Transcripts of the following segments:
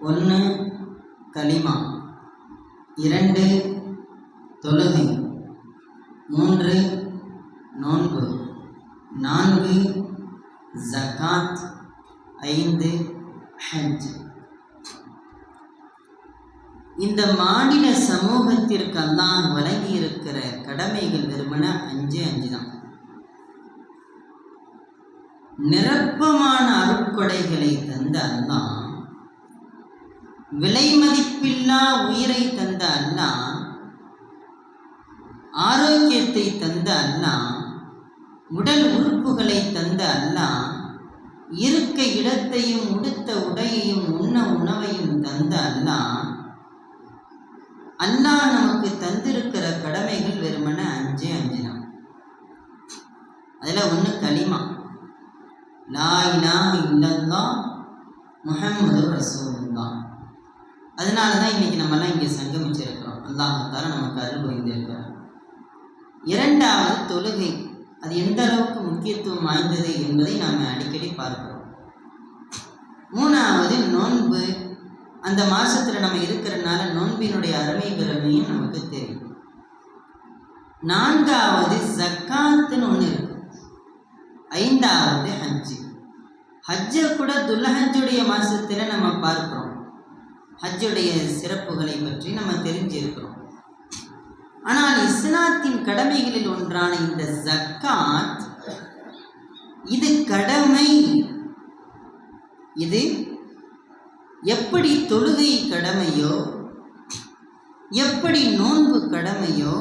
ஒன்று களிமா இரண்டு தொழுகை மூன்று நோன்பு நான்கு ஜகாத் ஐந்து ஹஜ். இந்த மாநில சமூகத்திற்கு அல்லாஹ் வழங்கி இருக்கிற கடமைகள் வெறுமன அஞ்சு அஞ்சு தான் நிரப்பமான அருட்கொடைகளை தந்த அல்லாஹ் விலை மதிப்பில்லா உயிரை தந்த அண்ணா ஆரோக்கியத்தை தந்த அண்ணா உடல் உறுப்புகளை தந்த அண்ணா இருக்க இடத்தையும் உடுத்த உடையையும் உண்ண உணவையும் தந்த அண்ணா. அண்ணா நமக்கு தந்திருக்கிற கடமைகள் வெறுமன அஞ்சே அஞ்சு தான். அதில் ஒன்று களிமா. லா இலாஹ இல்லல்லாஹ் முஹம்மது தான் அதனால தான் இன்னைக்கு நம்மலாம் இங்கே சங்கமிச்சிருக்கிறோம். அல்லாஹால நமக்கு அருள் புரிந்திருக்கிறார். இரண்டாவது தொழுகை. அது எந்த அளவுக்கு முக்கியத்துவம் வாய்ந்தது என்பதை நாம் அடிக்கடி பார்க்கிறோம். மூணாவது நோன்பு. அந்த மாதத்தில் நம்ம இருக்கிறனால நோன்பினுடைய அருமை பெருமையும் நமக்கு தெரியும். நான்காவது ஜக்காத்துன்னு ஒன்று இருக்கு. ஐந்தாவது ஹஜ்ஜு. ஹஜ்ஜை கூட துல்லஹஜுடைய மாதத்தில் நம்ம பார்க்குறோம். ஹஜ்ஜுடைய சிறப்புகளை பற்றி நம்ம தெரிஞ்சிருக்கிறோம். ஆனால் இஸ்லாத்தின் கடமைகளில் ஒன்றான இந்த ஜக்காத் இது கடமை. இது எப்படி தொழுகை கடமையோ எப்படி நோன்பு கடமையோ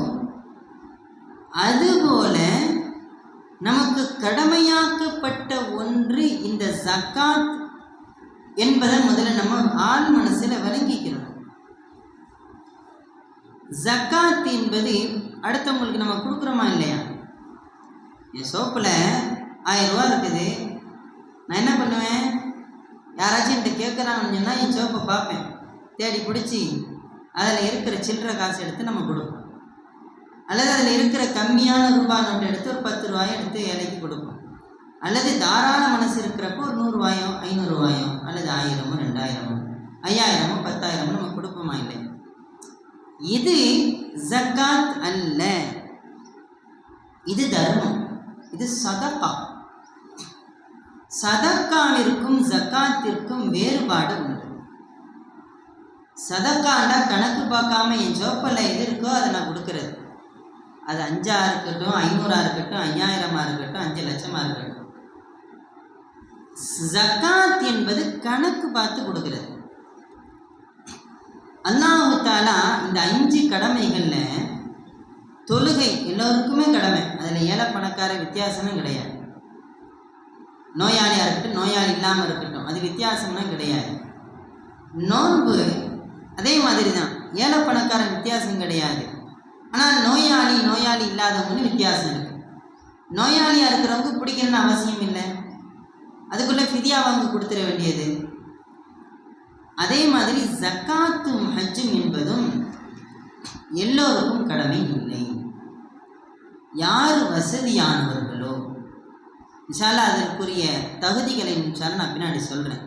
அதுபோல நமக்கு கடமையாக்கப்பட்ட ஒன்று இந்த ஜக்காத் என்பதை முதல்ல நம்ம ஆள் மனசில் விளங்கிக்கிறோம் ஜக்காத் என்பது அடுத்தவங்களுக்கு நம்ம கொடுக்குறோமா இல்லையா? என் சோப்பில் ஆயிரம் ரூபா இருக்குது. நான் என்ன பண்ணுவேன்? யாராச்சும் என்கிட்ட கேட்குறாங்கன்னு சொன்னால் என் சோப்பை பார்ப்பேன். தேடி பிடிச்சி அதில் இருக்கிற சில்லறை காசு எடுத்து நம்ம கொடுப்போம். அல்லது அதில் இருக்கிற கம்மியான ரூபாய் நோட்டை எடுத்து ஒரு பத்து ரூபாயை எடுத்து இலைக்கு கொடுப்போம். அல்லது தாராள மனசு இருக்கிறப்போ ஒரு நூறுரூவாயோ ஐநூறுரூவாயோ அல்லது ஆயிரமோ ரெண்டாயிரமோ ஐயாயிரமோ பத்தாயிரமோ நம்ம கொடுப்போமா இல்லை? இது ஜக்காத் அல்ல. இது தர்மம். இது சதக்கா. சதக்காவிற்கும் ஜக்காத்திற்கும் வேறுபாடு உண்டு. சதக்காண்டா கணக்கு பார்க்காம என் ஜோப்பில் எது இருக்கோ அதை நான் கொடுக்கறது. அது அஞ்சாக இருக்கட்டும் ஐநூறா இருக்கட்டும் ஐயாயிரமா இருக்கட்டும் அஞ்சு லட்சமாக இருக்கட்டும். ஜக்காத் என்பது கணக்கு பார்த்து கொடுக்கிறது. அல்லாஹு தாலா இந்த அஞ்சு கடமைகள்ல தொழுகை எல்லோருக்குமே கடமை. அதில் ஏழை பணக்கார வித்தியாசமே கிடையாது. நோயாளியாக இருக்கட்டும் நோயாளி இல்லாமல் இருக்கட்டும் அது வித்தியாசம்லாம் கிடையாது. நோன்பு அதே மாதிரி தான் ஏழை பணக்காரன் வித்தியாசம் கிடையாது. ஆனால் நோயாளி நோயாளி இல்லாதவங்கன்னு வித்தியாசம் இருக்கு. நோயாளியாக இருக்கிறவங்க பிடிக்கணும்னு அவசியம் இல்லை. அதுக்குள்ளே ஃபிதியா வாங்கி கொடுத்துட வேண்டியது. அதே மாதிரி ஜக்காத்தும் ஹஜ்ஜும் என்பதும் எல்லோருக்கும் கடமை இல்லை. யார் வசதியானவர்களோ இன்ஷால்லா அதற்குரிய தகுதிகளை இன்ஷால்லா நான் பின்னாடி சொல்கிறேன்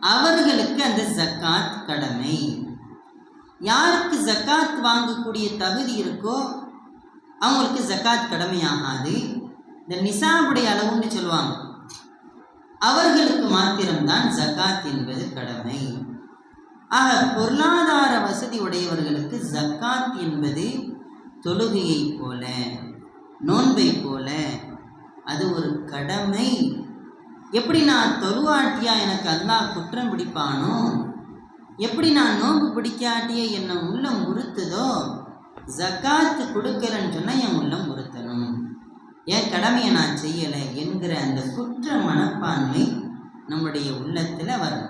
அவர்களுக்கு அந்த ஜக்காத் கடமை. யாருக்கு ஜக்காத் வாங்கக்கூடிய தகுதி இருக்கோ அவங்களுக்கு ஜக்காத் கடமையாகாது. இந்த நிசாபுடைய அளவுன்னு சொல்லுவாங்க. அவர்களுக்கு மாத்திரம்தான் ஜக்காத் என்பது கடமை. ஆக பொருளாதார வசதி உடையவர்களுக்கு ஜக்காத் என்பது தொழுகையைப் போல நோன்பை போல அது ஒரு கடமை. எப்படி நான் தொழுவாட்டியா எனக்கு அல்லாஹ் குற்றம் பிடிப்பானோ? எப்படி நான் நோன்பு பிடிக்காட்டிய என்னை உள்ளம் உறுத்துதோ? ஜக்காத்து கொடுக்கலன்னு சொன்னால் என் உள்ளம் என் கடமையை நான் செய்யலை என்கிற அந்த குற்ற மனப்பான்மை நம்முடைய உள்ளத்தில் வரும்.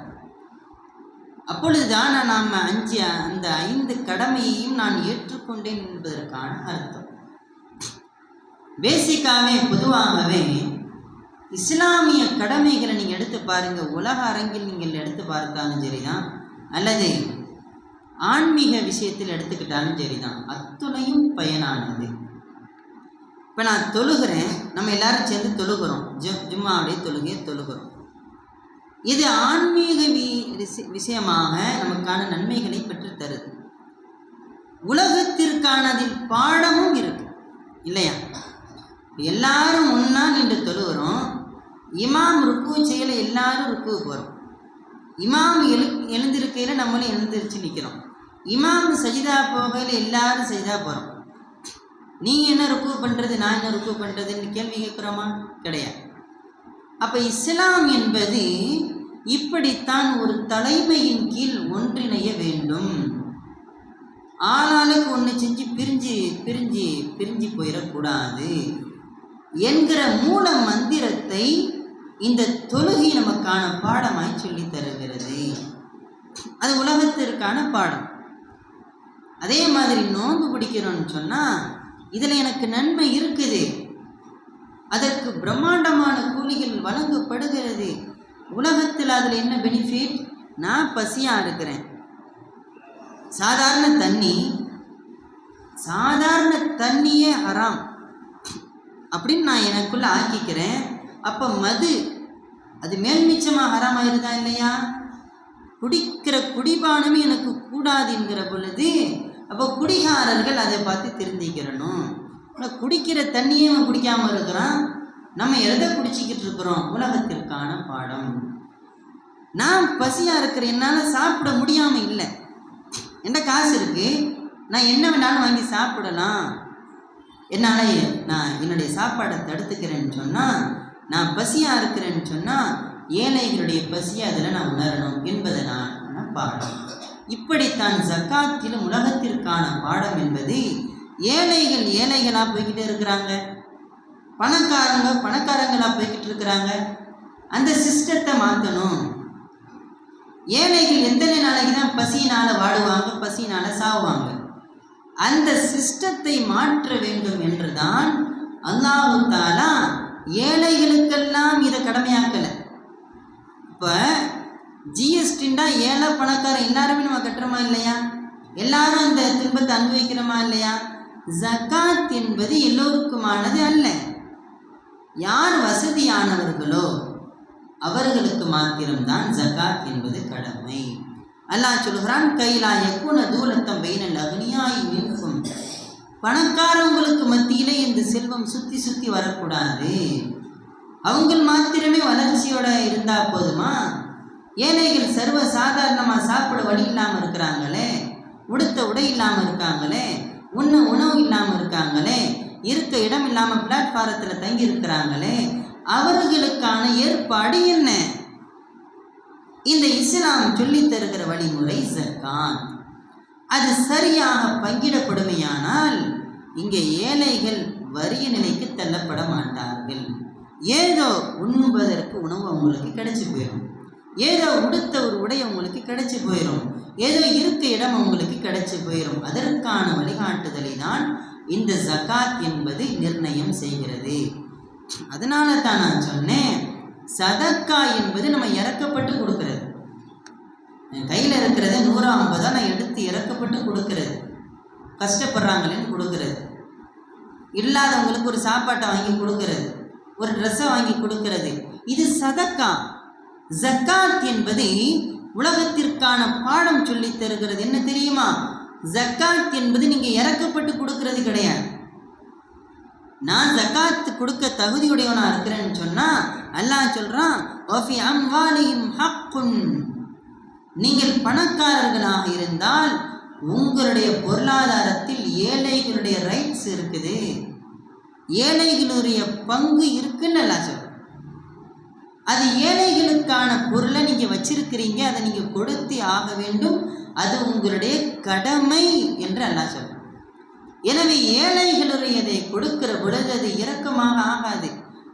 அப்பொழுதுதான் நாம் அஞ்சு அந்த ஐந்து கடமையையும் நான் ஏற்றுக்கொண்டேன் என்பதற்கான அர்த்தம். பேசிக்காவே பொதுவாகவே இஸ்லாமிய கடமைகளை நீங்கள் எடுத்து பாருங்கள் உலக அரங்கில் நீங்கள் எடுத்து பார்த்தாலும் சரிதான். அல்லது ஆன்மீக விஷயத்தில் எடுத்துக்கிட்டாலும் சரிதான். அத்துணையும் பயனானது. இப்போ நான் தொழுகிறேன். நம்ம எல்லாரும் சேர்ந்து தொழுகிறோம். ஜு ஜும்மாவுடைய தொழுகையை தொழுகிறோம். இது ஆன்மீக விஷய- விஷயமாக நமக்கான நன்மைகளை பெற்று தருது உலகத்திற்கானதில் பாடமும் இருக்கு. இல்லையா? எல்லாரும் ஒன்றா நின்று தொழுகிறோம். இமாம் ருக்கு செய்யலை எல்லாரும் ருக்கு போகிறோம் இமாம் எழு எழுந்திருக்கையில் நம்மளும் எழுந்திருச்சு நிற்கிறோம் இமாம் சஜிதா போகையில் எல்லாரும் சஜிதா போகிறோம் நீ என்ன ருக்கு பண்ணுறது நான் என்ன ருக்கு பண்ணுறதுன்னு கேள்வி கேட்குறோமா? கிடையாது. அப்போ இஸ்லாம் என்பது இப்படித்தான் ஒரு தலைமையின் கீழ் ஒன்றிணைய வேண்டும். ஆளாளுக்கு ஒன்று செஞ்சு பிரிஞ்சு பிரிஞ்சு பிரிஞ்சு போயிடக்கூடாது என்கிற மூல மந்திரத்தை இந்த தொழுகை நமக்கான பாடமாய் சொல்லித் தருகிறது. அது உலகத்திற்கான பாடம். அதே மாதிரி நோன்பு பிடிக்கிறோன்னு சொன்னால் இதில் எனக்கு நன்மை இருக்குது. அதற்கு பிரம்மாண்டமான கூலிகள் வழங்கப்படுகிறது. உலகத்தில் அதில் என்ன பெனிஃபிட் நான் பசியாக இருக்கிறேன். சாதாரண தண்ணி சாதாரண தண்ணியே ஹராம். அப்படின்னு நான் எனக்குள்ளே ஆக்கிக்கிறேன். அப்போ மது அது மேல்மிச்சமாக ஹராம் ஆயிருதா இல்லையா? குடிக்கிற குடிபானமே எனக்கு கூடாதுங்கிற பொழுது அப்போ குடிகாரர்கள் அதை பார்த்து திருந்திக்கிறணும். ஆனால் குடிக்கிற தண்ணியே அவன் குடிக்காமல் இருக்கிறான். நம்ம எதை குடிச்சிக்கிட்டு இருக்கிறோம்? உலகத்திற்கான பாடம். நான் பசியாக இருக்கிற என்னால் சாப்பிட முடியாமல் இல்லை. என்கிட்ட காசு இருக்குது நான் என்ன வேணாலும் வாங்கி சாப்பிடலாம். என்னால் நான் என்னுடைய சாப்பாடை தடுத்துக்கிறேன்னு சொன்னால் நான் பசியாக இருக்கிறேன்னு சொன்னால் ஏழைகளுடைய பசியை அதில் நான் உணரணும் என்பதை நான் பாடம் இப்படித்தான் ஜக்காத்திலும் உலகத்திற்கான பாடம் என்பது ஏழைகள் ஏழைகளாக போய்கிட்டே இருக்கிறாங்க. பணக்காரங்க பணக்காரங்களாக போய்கிட்டு இருக்கிறாங்க. அந்த சிஸ்டத்தை மாற்றணும் ஏழைகள் எத்தனை நாளைக்கு தான் பசியினால் வாடுவாங்க பசியினால் சாவுவாங்க? அந்த சிஸ்டத்தை மாற்ற வேண்டும் என்றுதான் அல்லாஹு தாலா ஏழைகளுக்கெல்லாம் இதை கடமையாக்கலை. இப்போ ஜிஎஸ்டின்னா ஏழை பணக்காரன் எல்லாருமே நம்ம கட்டுறோமா இல்லையா? எல்லாரும் அந்த துன்பத்தை அனுபவிக்கிறோமா இல்லையா? ஜக்காத் என்பது எல்லோருக்குமானது அல்ல. யார் வசதியானவர்களோ அவர்களுக்கு மாத்திரம்தான் ஜகாத் என்பது கடமை. அல்லாஹ் சொல்கிறான் கைலா எக்குன தூரத்தம் பைனல் அக்னியாய் நிற்கும் பணக்காரவங்களுக்கு மத்தியிலே இந்த செல்வம் சுற்றி சுற்றி வரக்கூடாது. அவங்கள் மாத்திரமே வளர்ச்சியோட இருந்தால் போதுமா? ஏழைகள் சர்வ சாதாரணமாக சாப்பிட வழி இல்லாமல் இருக்கிறாங்களே? உடுத்த உடை இல்லாமல் இருக்காங்களே? உண்ண உணவு இல்லாமல் இருக்காங்களே? இருக்க இடம் இல்லாமல் பிளாட்ஃபாரத்தில் தங்கி இருக்கிறாங்களே? அவர்களுக்கான ஏற்பாடு என்ன? இந்த இஸ்லாம் சொல்லித் தருகிற வழிமுறை ஜக்காத். அது சரியாக பங்கிடப்படுமையானால் இங்கே ஏழைகள் வறிய நிலைக்கு தள்ளப்பட மாட்டார்கள். ஏதோ உண்பதற்கு உணவு அவங்களுக்கு கிடைச்சி போயிடும். ஏதோ உடுத்த ஒரு உடை அவங்களுக்கு கிடைச்சி போயிடும் ஏதோ இருக்க இடம் அவங்களுக்கு கிடைச்சி போயிடும் அதற்கான வழிகாட்டுதலை தான் இந்த ஜக்காத் என்பது நிர்ணயம் செய்கிறது. அதனால தான் நான் சொன்னேன் சதக்கா என்பது நம்ம இறக்கப்பட்டு கொடுக்கறது. என் கையில் இருக்கிறத நூறு ஐம்பதாக நான் எடுத்து இறக்கப்பட்டு கொடுக்கறது. கஷ்டப்படுறாங்களேன்னு கொடுக்கறது. இல்லாதவங்களுக்கு ஒரு சாப்பாட்டை வாங்கி கொடுக்கறது. ஒரு ட்ரெஸ்ஸை வாங்கி கொடுக்கறது. இது சதக்கா. ஜக்காத் என்பது உலகத்திற்கான பாடம் சொல்லி தருகிறது. என்ன தெரியுமா? ஜக்காத் என்பது நீங்க இறக்கப்பட்டு கொடுக்கறது கிடையாது. நான் ஜக்காத் கொடுக்க தகுதியுடையவனா இருக்கிறேன்னு சொன்னா அல்லாஹ் சொல்றான் "வஃபி அம்வாலிஹிம் ஹக்குன்." நீங்கள் பணக்காரர்களாக இருந்தால் உங்களுடைய பொருளாதாரத்தில் ஏழைகளுடைய ரைட்ஸ் இருக்குது. ஏழைகளுடைய பங்கு இருக்குன்னு எல்லாம் சொல்கிறேன் அது ஏழைகளுக்கான பொருளை நீங்கள் வச்சிருக்கிறீங்க அதை நீங்கள் கொடுத்து ஆக வேண்டும். அது உங்களுடைய கடமை என்று அல்லாஹ் சொல்றேன். எனவே ஏழைகளுடையதை கொடுக்கிற பொழுது அது இரக்கமாக ஆகாது.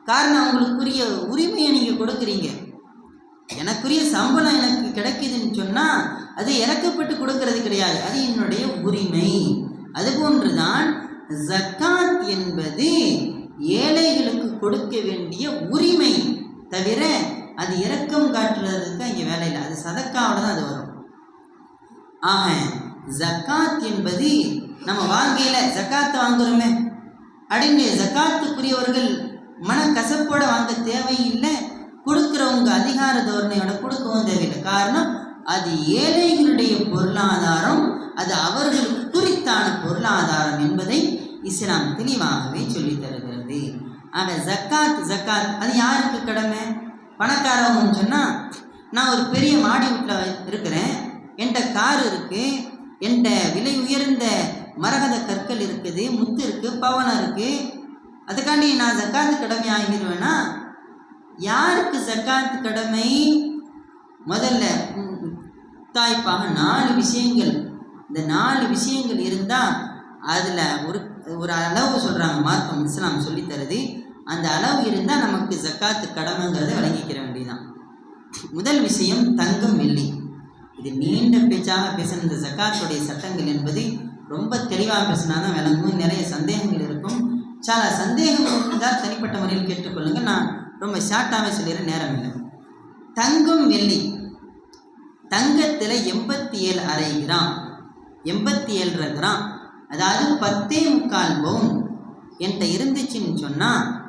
காரணம் அவங்களுக்குரிய உரிமையை நீங்கள் கொடுக்குறீங்க. எனக்குரிய சம்பளம் எனக்கு கிடைக்குதுன்னு சொன்னால் அது இறக்கப்பட்டு கொடுக்கறது கிடையாது. அது என்னுடைய உரிமை. அதுபோன்றுதான் ஜக்காத் என்பது ஏழைகளுக்கு கொடுக்க வேண்டிய உரிமை. தவிர அது இரக்கம் காட்டுறதுக்கு இங்கே வேலை இல்லை. அது சதக்காவோட தான் அது வரும். ஆக ஜக்காத் என்பது நம்ம வாங்கையில் ஜக்காத்தை வாங்குறோமே. அப்படின்னு ஜக்காத்துக்குரியவர்கள் மனக்கசப்போட வாங்க தேவையில்லை. கொடுக்குறவங்க அதிகார தோரணையோட கொடுக்கவும் தேவையில்லை. காரணம் அது ஏழைகளுடைய பொருளாதாரம் அது அவர்களுக்கு குறித்தான பொருளாதாரம் என்பதை இஸ்லாம் தெளிவாகவே சொல்லித் தருகிறது. ஆக ஜக்காத் ஜக்காத். அது யாருக்கு கடமை? பணக்காரவங்கன்னு சொன்னால் நான் ஒரு பெரிய மாடி வீட்டில் இருக்கிறேன். என்கிட்ட கார் இருக்குது என்கிட்ட விலை உயர்ந்த மரகத கற்கள் இருக்குது. முத்து இருக்குது பவனம் இருக்குது அதுக்காண்டி நான் ஜக்காத்து கடமை ஆகிடுவேன்னா யாருக்கு ஜக்காத்து கடமை? முதல்ல தாய்ப்பாக நாலு விஷயங்கள். இந்த நாலு விஷயங்கள் இருந்தால் அதில் ஒரு ஒரு அளவு சொல்கிறாங்க மார்க்கம் இஸ்லாம் சொல்லித்தரது. அந்த அளவு இருந்தால் நமக்கு ஜக்காத்து கடமைங்கிறத விளங்கிக்கிற வேண்டியதுதான். முதல் விஷயம் தங்கம் வெள்ளி. இது நீண்ட பேச்சாக பேசின இந்த ஜக்காத்துடைய சட்டங்கள் என்பது ரொம்ப தெளிவாக பேசினா தான் விளங்கும். நிறைய சந்தேகங்கள் இருக்கும். சில சந்தேகம் இருந்தால் தனிப்பட்ட முறையில் கேட்டுக்கொள்ளுங்கள். நான் ரொம்ப ஷார்ட்டாகவே சொல்லிடுறேன். நேரம் இல்லை. தங்கம் வெள்ளி. தங்கத்தில் எண்பத்தி ஏழு அரை கிராம். எண்பத்தி ஏழரை கிராம். அதாவது பத்தே முக்கால் பவுன் என்கிட்ட இருந்துச்சுன்னு சொன்னால்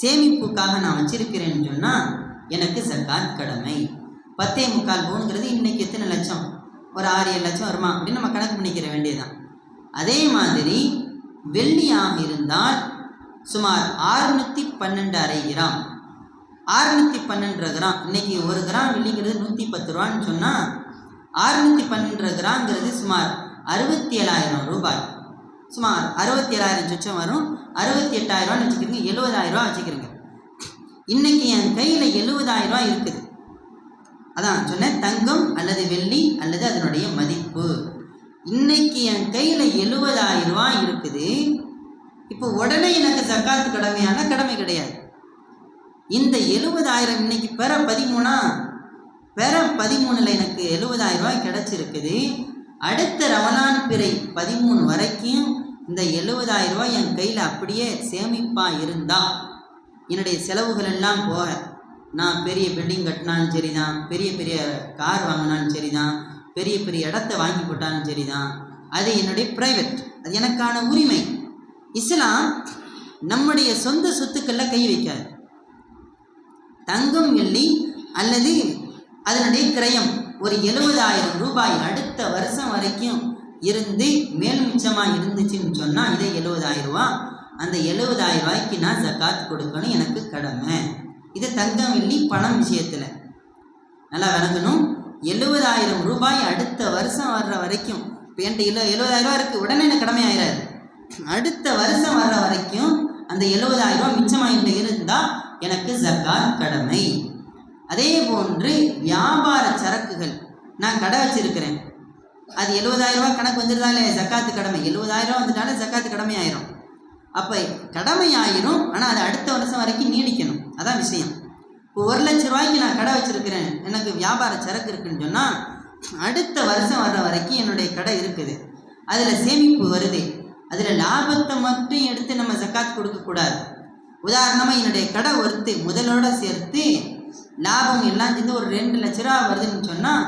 சேமிப்புக்காக நான் வச்சிருக்கிறேன்னு சொன்னால் எனக்கு ஜக்காத் கடமை. பத்தே முக்கால் பவுனுங்கிறது இன்னைக்கு எத்தனை லட்சம்? ஒரு ஆறு ஏழு லட்சம் வருமா? அப்படின்னு நம்ம கணக்கு பண்ணிக்கிற வேண்டியதுதான். அதே மாதிரி வெள்ளியாக இருந்தால் சுமார் ஆறுநூற்றி பன்னெண்டு அரை கிராம். ஆறுநூற்றி பன்னெண்டு கிராம். இன்னைக்கு ஒரு கிராம் வெள்ளிங்கிறது நூற்றி பத்து ரூபான்னு சொன்னால் ஆறுநூற்றி பன்னெண்டு கிராம்ங்கிறது சுமார் அறுபத்தி ஏழாயிரம் ரூபாய். சுமார் அறுபத்தி ஏழாயிரம் சொச்சம் வரும். அறுபத்தி எட்டாயிரரூவான்னு வச்சுக்கிறீங்க. எழுபதாயிரம் ரூபா வச்சுக்கிறீங்க. இன்னைக்கு என் கையில் எழுபதாயிரம் ரூபாய் இருக்குது. அதான் சொன்னேன். தங்கம் அல்லது வெள்ளி அல்லது அதனுடைய மதிப்பு. இன்னைக்கு என் கையில் எழுபதாயிரம் ரூபாய் இருக்குது. இப்போ உடனே எனக்கு ஜக்காத்து கடமையான கடமை கிடையாது. இந்த எழுபதாயிரம் இன்னைக்கு பெற பதிமூணா? பெற பதிமூணில் எனக்கு எழுபதாயிரம் ரூபாய் கிடச்சிருக்குது. அடுத்த ரமலான் பிறை பதிமூணு வரைக்கும் இந்த எழுபதாயிரம் ரூபாய் என் கையில் அப்படியே சேமிப்பாக இருந்தா என்னுடைய செலவுகள் எல்லாம் போக. நான் பெரிய பில்டிங் கட்டினாலும் சரிதான். பெரிய பெரிய கார் வாங்கினாலும் சரிதான். பெரிய பெரிய இடத்த வாங்கி போட்டாலும் சரிதான். அது என்னுடைய ப்ரைவேட் அது எனக்கான உரிமை. இஸ்லாம் நம்முடைய சொந்த சொத்துக்களில் கை வைக்காது. தங்கம் வெள்ளி அல்லது அதனுடைய கிரயம். ஒரு எழுபதாயிரம் ரூபாய் அடுத்த வருஷம் வரைக்கும் இருந்து மேல் மிச்சமாக இருந்துச்சுன்னு சொன்னால் இதே எழுபதாயிரம் ரூபா. அந்த எழுபதாயிரம் ரூபாய்க்கு நான் ஜக்காத் கொடுக்கணும் எனக்கு கடமை. இது தங்கம் வெள்ளி பணம் விஷயத்தில். நல்லா விளங்கணும். எழுபதாயிரம் ரூபாய் அடுத்த வருஷம் வர்ற வரைக்கும் இப்போ என்கிட்ட எழு எழுபதாயிரம் ரூபா இருக்குது உடனே எனக்கு கடமை ஆயிடாது அடுத்த வருஷம் வர்ற வரைக்கும் அந்த எழுபதாயிரம் ரூபாய் மிச்சமாக இருந்தால் எனக்கு ஜக்காத் கடமை. அதே போன்று வியாபார சரக்குகள். நான் கடை வச்சிருக்கிறேன். அது எழுபதாயிரம் ரூபா கணக்கு வந்துருந்தாலே ஜக்காத்து கடமை. எழுபதாயிரம் ரூபா வந்துட்டாலே ஜக்காத்து கடமை ஆயிரும் அப்போ கடமை ஆயிரும் ஆனால் அது அடுத்த வருஷம் வரைக்கும் நீடிக்கணும். அதான் விஷயம். இப்போ ஒரு லட்ச ரூபாய்க்கு நான் கடை வச்சிருக்கிறேன். எனக்கு வியாபார சரக்கு இருக்குன்னு சொன்னால் அடுத்த வருஷம் வர்ற வரைக்கும் என்னுடைய கடை இருக்குது. அதில் சேமிப்பு வருது. அதில் லாபத்தை மட்டும் எடுத்து நம்ம ஜக்காத் கொடுக்கக்கூடாது. உதாரணமாக என்னுடைய கடை ஒருத்து முதலோடு சேர்த்து லாபம் எல்லாம் சேர்ந்து ஒரு ரெண்டு லட்ச ரூபா வருதுன்னு சொன்னால்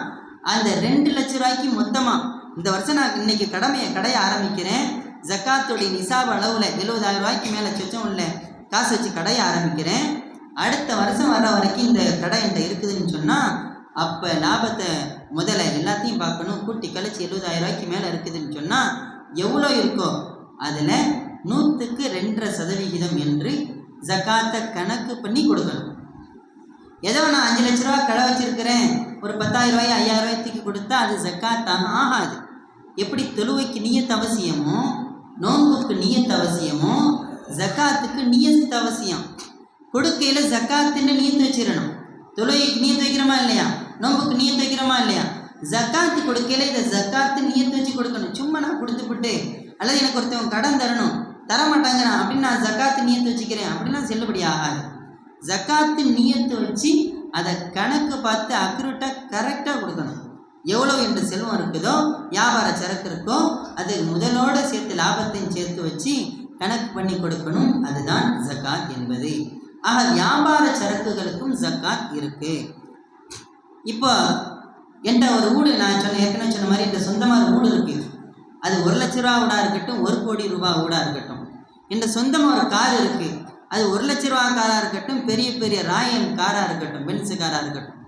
அந்த ரெண்டு லட்ச ரூபாய்க்கு மொத்தமாக இந்த வருஷம் நான் இன்னைக்கு கடமையை கடையை ஆரம்பிக்கிறேன். ஜக்காத்துடைய நிசாப் அளவில் எழுபதாயிரம் ரூபாய்க்கு மேலே சொச்சம் உள்ள காசு வச்சு கடைய ஆரம்பிக்கிறேன். அடுத்த வருஷம் வர்ற வரைக்கும் இந்த கடை என்கிட்ட இருக்குதுன்னு சொன்னால் அப்போ லாபத்தை முதல்ல எல்லாத்தையும் பார்க்கணும். கூட்டி கழிச்சு எழுபதாயிரம் ரூபாய்க்கு மேலே இருக்குதுன்னு சொன்னால் எவ்வளோ இருக்கோ அதில் நூற்றுக்கு ரெண்டரை சதவிகிதம் என்று ஜக்காத்தை கணக்கு பண்ணி கொடுக்கணும். ஏதோ நான் அஞ்சு லட்ச ரூபா கடை வச்சிருக்கிறேன். ஒரு பத்தாயிரம் ரூபாய் ஐயாயிரம் ரூபாய் தூக்கி கொடுத்தா அது ஜக்காத்தாக ஆகாது. எப்படி தொழுவைக்கு நியத் அவசியமோ நோன்புக்கு நியத் அவசியமோ ஜக்காத்துக்கு நியத் அவசியம். கொடுக்கையில் ஜக்காத்துன்னு நியத்து வச்சிடணும். தொழுகைக்கு நியத்து வைக்கிறோமா இல்லையா? நோன்புக்கு நியத்து வைக்கிறோமா இல்லையா? ஜக்காத்து கொடுக்கையில் இதை ஜக்காத்து நீயத்து வச்சு கொடுக்கணும். சும்மா நான் கொடுத்துப்புட்டு அல்லது எனக்கு ஒருத்தவங்க கடன் தரணும். தர மாட்டாங்கிறான் அப்படின்னு நான் ஜக்காத்து நியத்து வச்சுக்கிறேன். அப்படின்னா செல்லுபடி ஆகாது. ஜக்காத்து நியத்து வச்சு அதை கணக்கு பார்த்து அக்ரூட்டாக கரெக்டாக கொடுக்கணும். எவ்வளோ என்று செல்வம் இருக்குதோ வியாபார சரக்கு இருக்கோ அது முதலோடு சேர்த்து லாபத்தையும் சேர்த்து வச்சு கணக்கு பண்ணி கொடுக்கணும். அதுதான் ஜக்காத் என்பது. ஆக வியாபார சரக்குகளுக்கும் ஜக்காத் இருக்கு. இப்போ என்ற ஒரு வீடு நான் சொன்ன ஏற்கனவே சொன்ன மாதிரி என்ற சொந்தமாக ஒரு வீடு இருக்கு. அது ஒரு லட்ச ரூபா ஊடாக இருக்கட்டும் ஒரு கோடி ரூபா வீடா இருக்கட்டும். என்ற சொந்தமாக ஒரு கார் இருக்குது அது ஒரு லட்ச ரூபா காராக இருக்கட்டும் பெரிய பெரிய ராயன் காராக இருக்கட்டும் பென்ஸு காராக இருக்கட்டும்.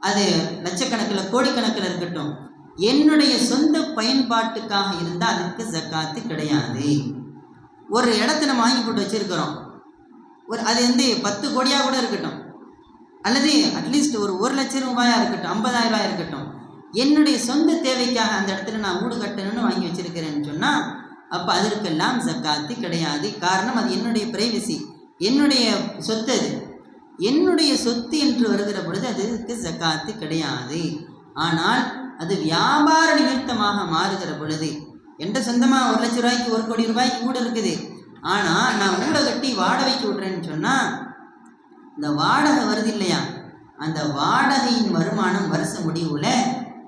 அது லட்சக்கணக்கில் கோடிக்கணக்கில் இருக்கட்டும். என்னுடைய சொந்த பயன்பாட்டுக்காக இருந்தால் அதுக்கு ஜக்காத்து கிடையாது. ஒரு இடத்த நம்ம வாங்கி போட்டு வச்சிருக்கிறோம். ஒரு அது வந்து பத்து கோடியாக கூட இருக்கட்டும். அல்லது அட்லீஸ்ட் ஒரு ஒரு லட்சம் ரூபாயாக இருக்கட்டும் ஐம்பதாயிரம் ரூபாய் இருக்கட்டும். என்னுடைய சொந்த தேவைக்காக அந்த இடத்துல நான் வீடு கட்டணும்னு வாங்கி வச்சுருக்கிறேன்னு சொன்னால் அப்போ அதற்கெல்லாம் ஜக்காத்து கிடையாது. காரணம் அது என்னுடைய பிரைவசி என்னுடைய சொத்து அது. என்னுடைய சொத்து என்று வருகிற பொழுது அதுக்கு ஜக்காத்து கிடையாது. ஆனால் அது வியாபார நிமித்தமாக மாறுகிற பொழுது என்ற சொந்தமாக ஒரு லட்சம் ரூபாய்க்கு ஒரு கோடி ரூபாய்க்கு கூட இருக்குது. ஆனால் நான் வீடை கட்டி வாடகைக்கு விட்றேன்னு சொன்னால் இந்த வாடகை வருது இல்லையா? அந்த வாடகையின் வருமானம் வருஷ முடிவில்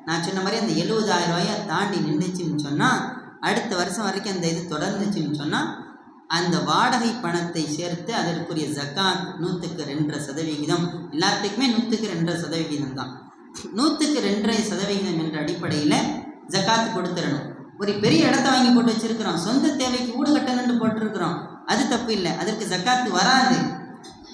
நான் சொன்ன மாதிரி அந்த எழுபதாயிரம் ரூபாயை தாண்டி நின்றுச்சுன்னு சொன்னால் அடுத்த வருஷம் வரைக்கும் அந்த இது தொடர்ந்துச்சுன்னு சொன்னால் அந்த வாடகை பணத்தை சேர்த்து அதற்குரிய ஜக்காத் நூற்றுக்கு ரெண்டரை சதவிகிதம். எல்லாத்துக்குமே நூற்றுக்கு ரெண்டரை சதவிகிதம் தான். நூற்றுக்கு ரெண்டரை சதவிகிதம் என்ற அடிப்படையில் ஜக்காத்து கொடுத்துடணும். ஒரு பெரிய இடத்த வாங்கி போட்டு வச்சுருக்கிறோம். சொந்த தேவைக்கு வீடு கட்டணும்னு போட்டிருக்கிறோம். அது தப்பு இல்லை. அதற்கு ஜக்காத்து வராது.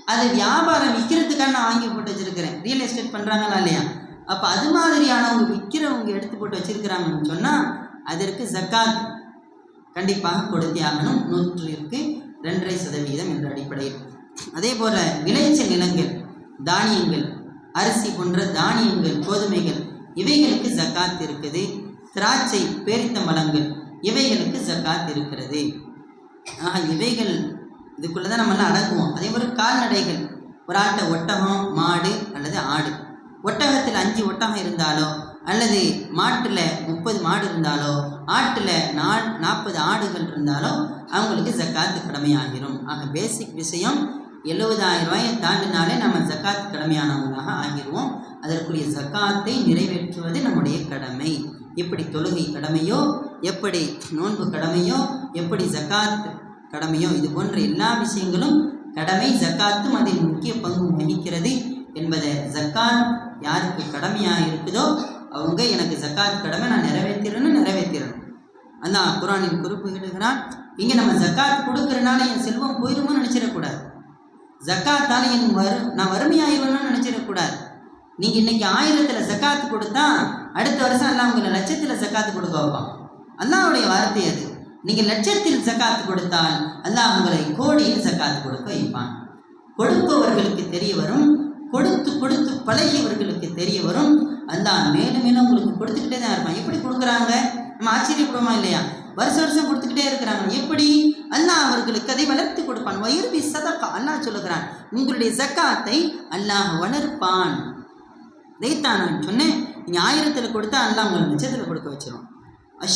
அது வியாபாரம் விற்கிறதுக்காக நான் வாங்கி போட்டு வச்சுருக்கிறேன். ரியல் எஸ்டேட் பண்ணுறாங்களா இல்லையா? அப்போ அது மாதிரியானவங்க விற்கிறவங்க எடுத்து போட்டு வச்சிருக்கிறாங்கன்னு சொன்னால் அதற்கு ஜக்காத் கண்டிப்பாக கொடுத்தே ஆகணும். நூற்றிற்கு ரெண்டரை சதவீதம் என்ற அடிப்படையில். அதே போல் விளைச்சல் நிலங்கள் தானியங்கள் அரிசி போன்ற தானியங்கள் கோதுமைகள் இவைகளுக்கு ஜக்காத் இருக்குது. திராட்சை பேரித்த மலங்கள் இவைகளுக்கு ஜக்காத் இருக்கிறது. ஆக இவைகள் இதுக்குள்ளே தான் நம்மளாம் அடக்குவோம் அதே மாதிரி கால்நடைகள் ஒரு ஆட்டை ஒட்டகம் மாடு அல்லது ஆடு. ஒட்டகத்தில் அஞ்சு ஒட்டகம் இருந்தாலோ அல்லது மாட்டில் முப்பது மாடு இருந்தாலோ ஆட்டில் நா நாற்பது ஆடுகள் இருந்தாலோ அவங்களுக்கு ஜக்காத்து கடமையாகிரும். ஆக பேசிக் விஷயம் எழுபதாயிரம் ரூபாயை தாண்டினாலே நம்ம ஜக்காத் கடமையானவங்களாக ஆகிடுவோம் அதற்குரிய ஜக்காத்தை நிறைவேற்றுவது நம்முடைய கடமை. எப்படி தொழுகை கடமையோ எப்படி நோன்பு கடமையோ எப்படி ஜக்காத் கடமையோ இது போன்ற எல்லா விஷயங்களும் கடமை ஜக்காத்தும் அதில் முக்கிய பங்கு வகிக்கிறது என்பதை ஜக்காத் யாருக்கு கடமையாக இருக்குதோ அவங்க எனக்கு ஜக்காத் கடமை நான் நிறைவேற்றிடணும் நிறைவேற்றிடணும் அதான் குரானின் குறிப்பிடுகிறான் இங்கே நம்ம ஜக்காத் கொடுக்கறனால என் செல்வம் போயிருமோ நினச்சிடக்கூடாது. ஜக்காத்தால் என் வரு நான் வறுமையாயிருவேன்னு நினச்சிடக்கூடாது. நீங்கள் இன்றைக்கி ஆயிரத்தில் ஜக்காத்து கொடுத்தா அடுத்த வருஷம் எல்லாம் உங்களை லட்சத்தில் ஜக்காத்து கொடுக்க வைப்பான். அல்லாவுடைய வார்த்தை அது. நீங்கள் லட்சத்தில் ஜக்காத்து கொடுத்தால் அல்லாஹ் உங்களை கோடியில் ஜக்காத்து கொடுக்க வைப்பான். கொடுப்பவர்களுக்கு தெரிய வரும் கொடுத்து கொடுத்து பழகியவர்களுக்கு தெரிய வரும். அல்லாஹ் மேலும் மேலும் உங்களுக்கு கொடுத்துக்கிட்டே தான் இருப்பான். எப்படி கொடுக்குறாங்க? நம்ம ஆச்சரியப்படுவோமா இல்லையா? வருஷம் வருஷம் கொடுத்துக்கிட்டே இருக்கிறாங்க. எப்படி? அல்லாஹ் அவர்களுக்கு அதை வளர்த்து கொடுப்பான். வயிறு சதக்கா. அல்லாஹ் சொல்லுகிறான் உங்களுடைய ஜக்காத்தை அல்லாஹ் வளர்ப்பான். இதைத்தான் நான் சொன்னேன். நீங்கள் ஆயிரத்தில் கொடுத்தா அல்லாஹ் உங்களை நிச்சயத்தில் கொடுக்க வச்சிருவோம்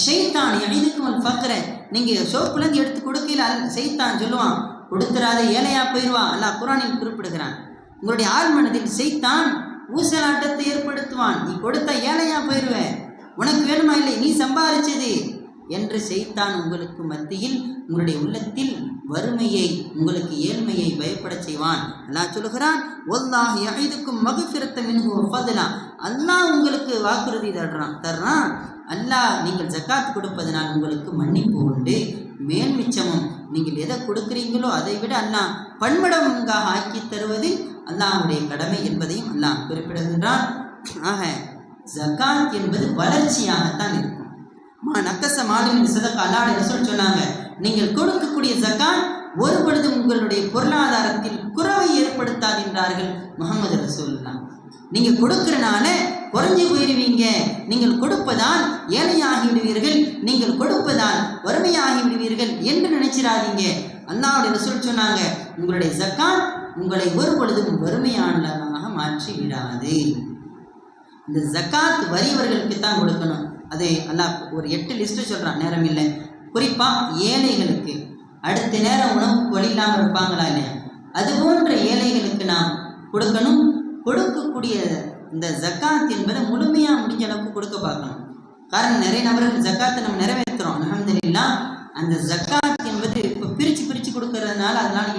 ஷெய்தான் எளிதுக்கும் ஒரு ஃபக்கரை நீங்கள் சோப்புலேருந்து எடுத்து கொடுக்கல அல் செய்தான் சொல்லுவான் கொடுத்துறாத ஏழையா போயிடுவான் அல்லாஹ் குரானில் குறிப்பிடுகிறான். உங்களுடைய ஆள் மனதில் செய்தான் ஊசலாட்டத்தை ஏற்படுத்துவான். நீ கொடுத்த ஏழையா போயிடுவேன் உனக்கு வேணுமா இல்லை? நீ சம்பாதிச்சது என்று செய்தான் உங்களுக்கு மத்தியில் உங்களுடைய உள்ளத்தில் வறுமையை உங்களுக்கு ஏழ்மையை பயப்படச் செய்வான். அல்லாஹ் சொல்லுகிறான் ஒல்லாஹ் எழுதுக்கும் மகஃபிரத்த மின்ஹு ஒப்பதுலாம் அல்லாஹ் உங்களுக்கு வாக்குறுதி தர்றான். தர்றான். அல்லாஹ் நீங்கள் ஜக்காத் கொடுப்பதனால் உங்களுக்கு மன்னிப்பு உண்டு. மேல் மிச்சமும் நீங்கள் எதை கொடுக்குறீங்களோ அதை விட அல்லாஹ் பன்மடங்காக ஆக்கி தருவது அல்லாஹுடைய கடமை என்பதையும் அல்லாஹ் குறிப்பிடுகின்றான். ஆக ஜக்காத் என்பது வளர்ச்சியாகத்தான் இருக்கும். மா நக்கச மாலுமின் சதக்கா அல்லாஹ் ரசூல் சொன்னாங்க நீங்கள் கொடுக்கக்கூடிய ஜக்காத் ஒரு பொழுது உங்களுடைய பொருளாதாரத்தில் குறைவை ஏற்படுத்தாது என்றார்கள் முகமது ரசூல்லா நீங்கள் கொடுக்கிறனால குறைஞ்சு போயிடுவீங்க நீங்கள் கொடுப்பதால் ஏழையாகி விடுவீர்கள் நீங்கள் கொடுப்பதால் வறுமையாகி விடுவீர்கள் என்று நினைச்சிடாதீங்க அல்லாவுடைய ரசூல் சொன்னாங்க உங்களுடைய ஜக்காத் உங்களை ஒரு பொழுதும் வறுமையானதாக மாற்றி விடாது. இந்த ஜக்காத் வரிவர்களுக்கு தான் கொடுக்கணும். அது அல்லாஹ் ஒரு எட்டு லிஸ்ட்டு சொல்கிறான் நேரம் இல்லை. குறிப்பாக ஏழைகளுக்கு. அடுத்த நேரம் உணவு வழி இல்லாமல் இருப்பாங்களா இல்லையா? அது போன்ற ஏழைகளுக்கு நாம் கொடுக்கணும். கொடுக்கக்கூடிய இந்த ஜக்காத் என்பதை முழுமையாக முடிஞ்ச அளவுக்கு கொடுக்க பார்க்கணும். காரணம் நிறைய நபர்கள் ஜக்காத்தை நம்ம நிறைவேற்றுறோம். அலமதுல்லா அந்த ஜக்காத் என்பது இப்போ பிரித்து பிரித்து கொடுக்கறதுனால அதனால்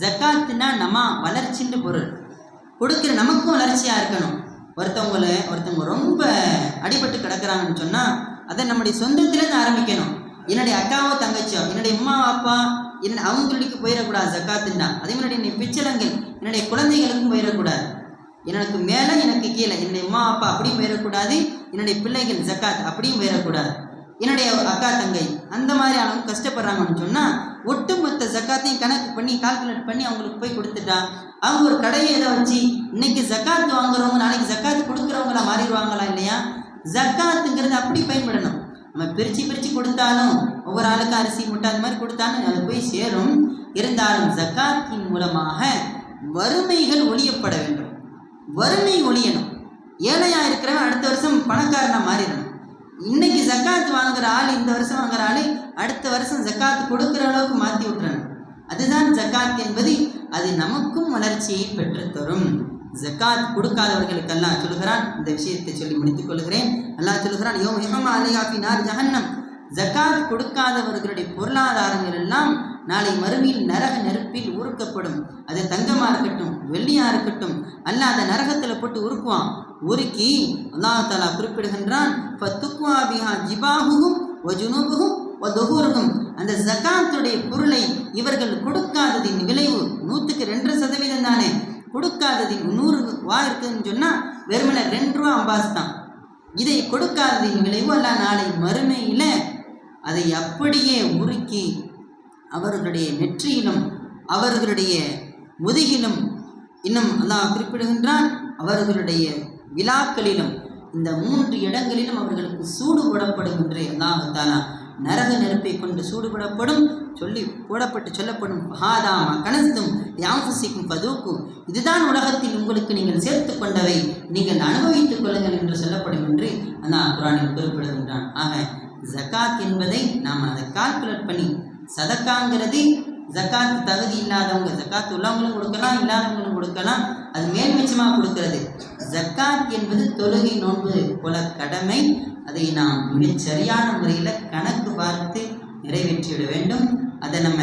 ஜக்காத்துனா நம்ம வளர்ச்சின்னு பொருள். கொடுக்குற நமக்கும் வளர்ச்சியாக இருக்கணும். ஒருத்தவங்களை ஒருத்தவங்க ரொம்ப அடிபட்டு கிடக்குறாங்கன்னு சொன்னால் அதை நம்முடைய சொந்தத்திலேருந்து ஆரம்பிக்கணும். என்னுடைய அக்காவோ தங்கச்சியோ என்னுடைய அம்மா அப்பா என்ன அவங்களுக்கு போயிடக்கூடாது ஜக்காத்துன்னா. அதே மாதிரி என்னுடைய பிச்சலங்கள் என்னுடைய குழந்தைகளுக்கும் போயிடக்கூடாது. எனக்கு மேலே எனக்கு கீழே என்னுடைய அம்மா அப்பா அப்படியும் போயிடக்கூடாது. என்னுடைய பிள்ளைகள் ஜக்காத் அப்படியும் போயிடக்கூடாது. என்னுடைய அக்கா தங்கை அந்த மாதிரி அவங்க கஷ்டப்படுறாங்கன்னு சொன்னால் ஒட்டுமொத்த ஜக்காத்தையும் கணக்கு பண்ணி கால்குலேட் பண்ணி அவங்களுக்கு போய் கொடுத்துட்டான். அவங்க ஒரு கடையை இதை வச்சு இன்னைக்கு ஜக்காத் வாங்குறவங்க நாளைக்கு ஜக்காத்து கொடுக்குறவங்களா மாறிடுவாங்களா இல்லையா? ஜக்காத்துங்கிறது அப்படி பயன்படணும். நம்ம பிரித்து பிரித்து கொடுத்தாலும் ஒவ்வொரு ஆளுக்கும் அரிசி முட்டை அது மாதிரி கொடுத்தாலும் அது போய் சேரும். இருந்தாலும் ஜக்காத்தின் மூலமாக வறுமைகள் ஒழியப்பட வேண்டும். வறுமை ஒழியணும். ஏழையாக இருக்கிறவன் அடுத்த வருஷம் பணக்காரனாக மாறிடணும். இன்னைக்கு ஜக்காத் வாங்குற ஆள் இந்த வருஷம் வாங்குற ஆளு அடுத்த வருஷம் ஜக்காத் கொடுக்குற அளவுக்கு மாற்றி விட்டுறணும் அதுதான் ஜக்காத் என்பது அது நமக்கும் வளர்ச்சியை பெற்றுத்தரும். ஜக்காத் கொடுக்காதவர்களுக்கு அல்லாஹ் சொல்கிறான் இந்த விஷயத்தை சொல்லி முடித்துக் கொள்கிறேன். அல்லாஹ் சொல்கிறான் யோ மிகமா அலிகாஃபி நார் ஜஹன்னம். ஜக்காத் கொடுக்காதவர்களுடைய பொருளாதாரங்கள் எல்லாம் நாளை மறுமையில் நரக நெருப்பில் உருக்கப்படும். அது தங்கமாக இருக்கட்டும் வெள்ளியாக இருக்கட்டும். அல்ல அதை நரகத்தில் போட்டு உருக்குவான். உருக்கி அல்லாஹ் தாலா குறிப்பிடுகின்றான் ஃபத்துக்வா பிஹா ஜிபாஹுகும் வஜுனுபுகும் வதுஹூருகும் அந்த ஜகாத்துடைய பொருளை இவர்கள் கொடுக்காததின் விளைவு நூற்றுக்கு ரெண்டு சதவீதம் தானே? கொடுக்காததின் நூறு வா இருக்குதுன்னு சொன்னால் வெறுமனை ரெண்டு ரூபா அம்பாஸ் தான். இதை கொடுக்காததின் விளைவு அல்ல நாளை மறுமையில் அதை அப்படியே உருக்கி அவர்களுடைய நெற்றியிலும் அவர்களுடைய முதுகிலும் இன்னும் அல்லாஹ் குறிப்பிடுகின்றான் அவர்களுடைய விழாக்களிலும் இந்த மூன்று இடங்களிலும் அவர்களுக்கு சூடு போடப்படும் என்று அல்லாஹாலா நரக நெருப்பை கொண்டு சூடுபடப்படும் சொல்லி போடப்பட்டு சொல்லப்படும் ஹாதாமா கனஸ்தும் யாம்புசிக்கும் பதூக்கும் இதுதான் உலகத்தில் உங்களுக்கு நீங்கள் சேர்த்து கொண்டவை நீங்கள் அனுபவித்துக் கொள்ளுங்கள் என்று சொல்லப்படும் என்று அல்லாஹ் குரானில் குறிப்பிடுகின்றான். ஆக ஜக்காத் என்பதை நாம் அதை கால்குலேட் பண்ணி சதக்காங்கிறது ஜக்காத் தகுதி இல்லாதவங்க ஜக்காத் உள்ளவங்களும் கொடுக்கலாம் இல்லாதவங்களும் கொடுக்கலாம். அது மேல்மிச்சமாக கொடுக்கிறது. ஜக்காத் என்பது தொழுகை நோன்பு போல கடமை. அதை நாம் மிகச் சரியான முறையில் கணக்கு பார்த்து நிறைவேற்றிவிட வேண்டும். அதை நம்ம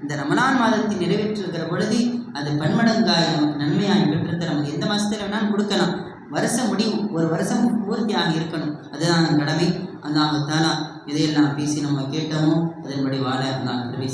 இந்த ரமலான் மாதத்தில் நிறைவேற்றிருக்கிற பொழுது அது பன்மடங்காய் நமக்கு நன்மையாய் பெற்றுத்தர நமக்கு எந்த மாதத்தில் வேணாலும் கொடுக்கலாம். வருஷம் முடிவு ஒரு வருஷம் பூர்த்தியாக இருக்கணும். அதுதான் கடமை. அல்லாஹத்தாலா இதையெல்லாம் பேசி நம்ம கேட்டோமோ அதன்படி வாழ நான் பேசி